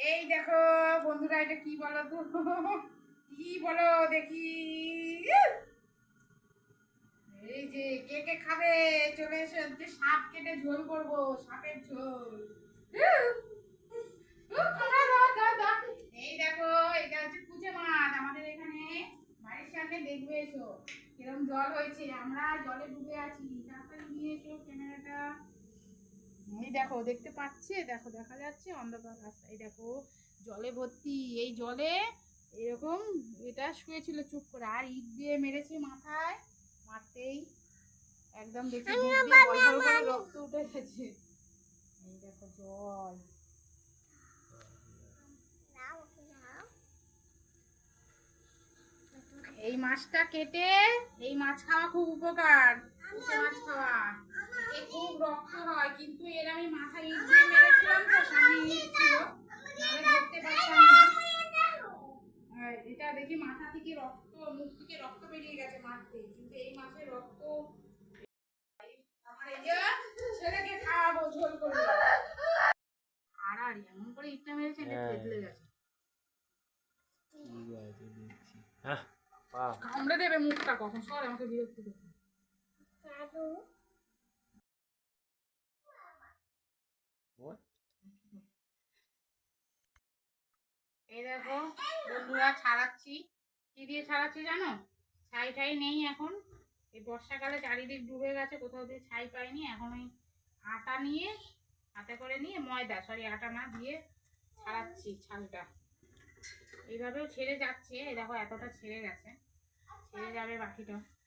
এই দেখো, বন্ধুরা, এটা কি বলো তো কি বলো দেখি? এই যে, কে কে খাবে? চলে এসে, আজকে সাপ কেটে ঝোল করব, সাপের ঝোল। এই দেখো, এটা হচ্ছে কুচে মাছ, আমাদের এখানে বাড়ির সামনে দেখবে এসো, কিরম জল হয়েছে। আমরা জলে ডুবে আছি এই দেখো দেখতে পাচ্ছে? দেখো দেখা যাচ্ছে অন্ধকার রাস্তা। এই দেখো জলে ভর্তি। এই জলে এরকম এটা শুয়েছিল চুপ করে। আর ইট দিয়ে মেরেছে মাথায়। মারতেই একদম দেখি রক্ত উঠে গেছে। এই দেখো জল। এই মাছটা কেটে এই মাছ খাওয়া খুব উপকার। মাছ খাওয়া। খুব রক্ত হয় কিন্তু এর আমি মাথায় ইট দিয়ে মেরেছিলাম তো সামনে ইট ছিল নাহলে ধরতে পারতাম না। এটা দেখি মাথা থেকে রক্ত মুখ থেকে রক্ত বেরিয়ে গেছে মারতে। কিন্তু এই মাছের রক্ত আমার এই যে ছেলেকে খাওয়াবো ঝোল করে আর আর এমন করে ইটটা মেরেছে এটা হ্যাঁ। গেছে। হ্যাঁ কামড়ে দেবে মুখটা কখন? সর আমাকে বিরক্ত করবে জানো? ছাই ঠাই নেই এখন। এই বর্ষাকালে চারিদিক ডুবে গেছে, কোথাও দিয়ে ছাই পাইনি। এখন ওই আটা নিয়ে, হাতে করে নিয়ে ময়দা সরি আটা না দিয়ে ছাড়াচ্ছি ছালটা। এইভাবেও ছেড়ে যাচ্ছে। এই দেখো, এতটা ছেড়ে গেছে। ছেড়ে যাবে বাকিটা।